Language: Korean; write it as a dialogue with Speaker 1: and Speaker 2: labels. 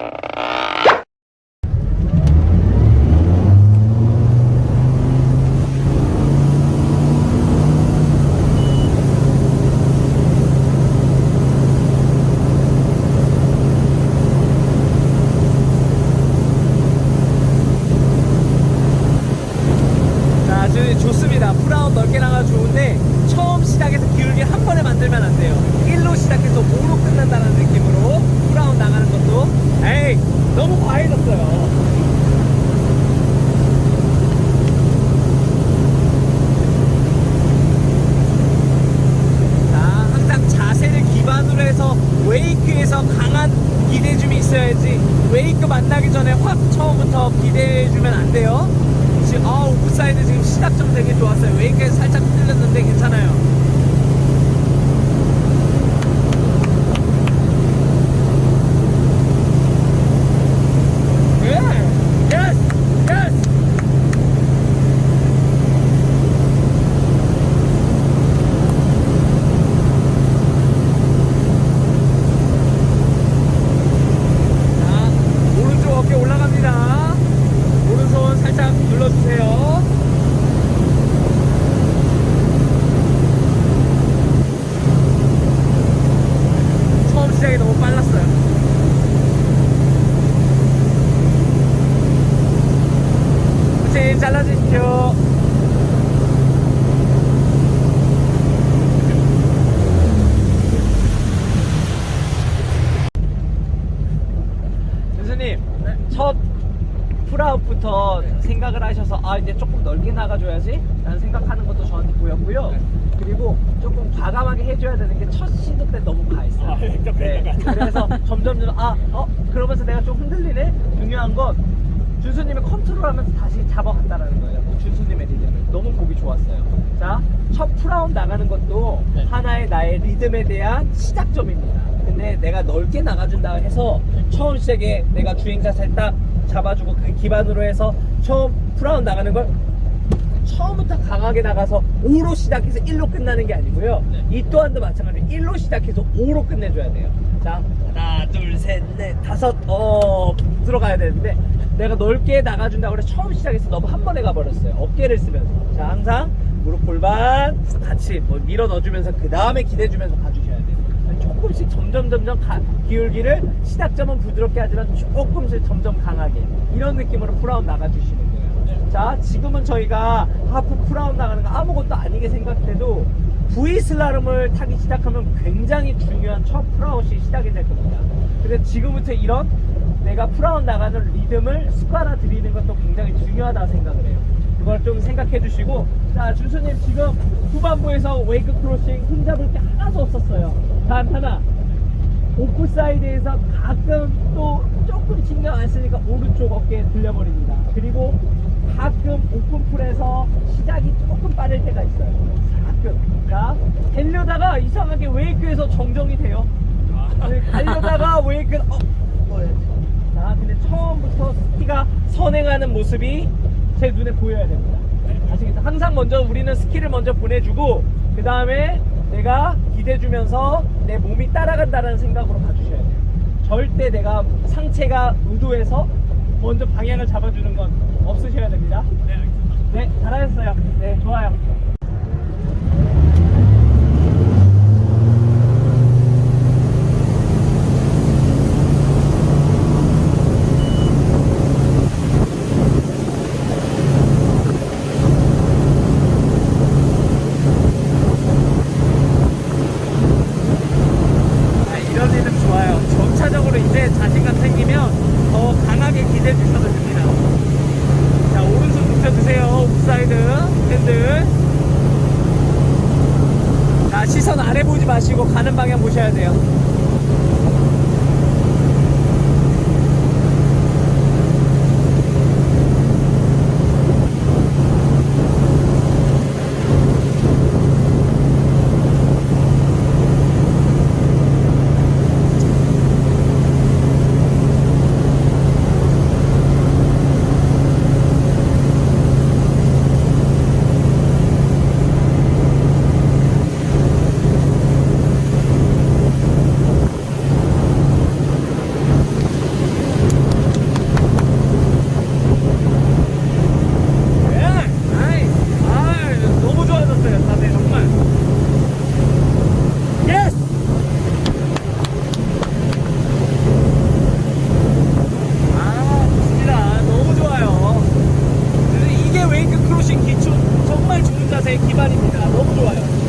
Speaker 1: Uh... 아주 좋습니다. 프라운 넓게 나가 좋은데 처음 시작해서 기울기 한 번에 만들면 안 돼요. 1로 시작해서 5로 끝난다는 느낌으로 프라운 나가는 것도 에이 너무 과해졌어요. 자, 항상 자세를 기반으로 해서 웨이크에서 강한 기대줌이 있어야지 웨이크 만나기 전에 확 처음부터 기대해주면 안 돼요. 지금 아 오프사이드 지금 시작점 되게 좋았어요. 웨이크에서 살짝 흔들렸는데 괜찮아요. 예, 예스, 예스. 자, 오른쪽 어깨 올라갑니다. 오른손 살짝 눌러주세요. 처음 시작이 너무 빨랐어요. 후진 잘라주십시오. 교수님, 첫 풀아웃부터 생각을 하셔서 아 이제 조금 넓게 나가줘야지? 라는 생각하는 것도 저한테 보였고요. 그리고 조금 과감하게 해줘야 되는 게 첫 시도 때 너무 과했어요.
Speaker 2: 아, 좀
Speaker 1: 네,
Speaker 2: 것
Speaker 1: 그래서 점점 점 아 어? 그러면서 내가 좀 흔들리네? 중요한 건 준수님이 컨트롤하면서 다시 잡아간다는 거예요. 그 준수님의 리듬을 너무 보기 좋았어요. 자 첫 풀아웃 나가는 것도
Speaker 2: 네.
Speaker 1: 하나의 나의 리듬에 대한 시작점입니다. 근데 내가 넓게 나가준다 해서 처음 시작에 내가 주행 자세 딱 잡아주고 그 기반으로 해서 처음 풀아웃 나가는 걸 처음부터 강하게 나가서 5로 시작해서 1로 끝나는 게 아니고요.
Speaker 2: 네.
Speaker 1: 이 또한도 마찬가지로 1로 시작해서 5로 끝내줘야 돼요. 자, 하나, 둘, 셋, 넷, 다섯, 어, 들어가야 되는데 내가 넓게 나가준다고 그래 처음 시작해서 너무 한 번에 가버렸어요. 어깨를 쓰면서. 자, 항상 무릎 골반 같이 뭐 밀어 넣어주면서 그 다음에 기대주면서 가주셔야 돼요. 조금씩 점점 점점 가- 기울기를 시작점은 부드럽게 하지만 조금씩 점점 강하게 이런 느낌으로 풀아웃 나가주시는 거예요. 자 지금은 저희가 하프 풀아웃 나가는 거 아무것도 아니게 생각해도 V 슬라름을 타기 시작하면 굉장히 중요한 첫 풀아웃이 시작이 될 겁니다. 근데 지금부터 이런 내가 풀아웃 나가는 리듬을 습관화 들이는 것도 굉장히 중요하다고 생각을 해요. 그걸 좀 생각해 주시고 자 준수님 지금 후반부에서 웨이크 크로싱 흠잡을 게 하나도 없었어요 단 하나 오프 사이드에서 가끔 또 조금 신경 안 쓰니까 오른쪽 어깨에 들려버립니다. 그리고 가끔 오픈풀에서 시작이 조금 빠를 때가 있어요. 가끔. 자 달려다가 이상하게 웨이크에서 정정이 돼요. 네, 달려다가 웨이크 어 뭐야 자 근데 처음부터 스키가 선행하는 모습이 제 눈에 보여야 됩니다. 아시겠죠? 항상 먼저 우리는 스키를 먼저 보내주고 그 다음에 내가 기대주면서 내 몸이 따라간다는 생각으로 가주셔야 돼요. 절대 내가 상체가 의도해서 먼저 방향을 잡아주는 건 없으셔야 됩니다.
Speaker 2: 네, 알겠습니다.
Speaker 1: 네 잘하셨어요. 네 좋아요 아, 이런 리듬 좋아요. 점차적으로 이제 자신감 생기면 더 강하게 기대해 주셔도 됩니다. 자, 오른손 눕혀주세요. 옵사이드 핸들. 자, 시선 아래 보지 마시고 가는 방향 보셔야 돼요. 기반입니다. 너무 좋아요.